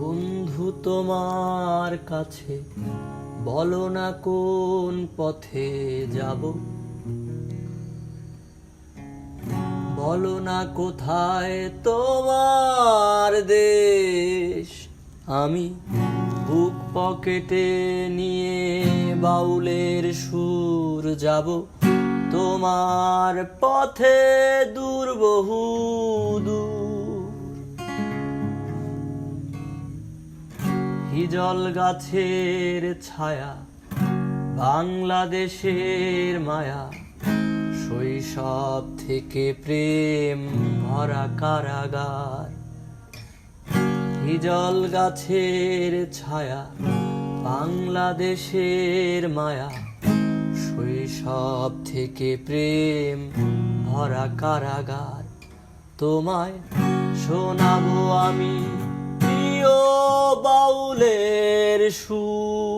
বন্ধু তোমার কাছে বলো না কোন পথে যাব? বলো না কোথায় তোমার দেশ আমি? বুক পকেটে নিয়ে বাউলের সুর যাব। তোমার পথে দূর বহু দূর। হিজল গাছের ছায়া, বাংলাদেশের মায়া, শৈশব থেকে প্রেম ভরা কারাগার। হিজল গাছের ছায়া, বাংলাদেশের মায়া। শৈশব থেকে প্রেম ভরা কারাগার। তোমায় শোনাবো আমি প্রিয় বাউলের সুর।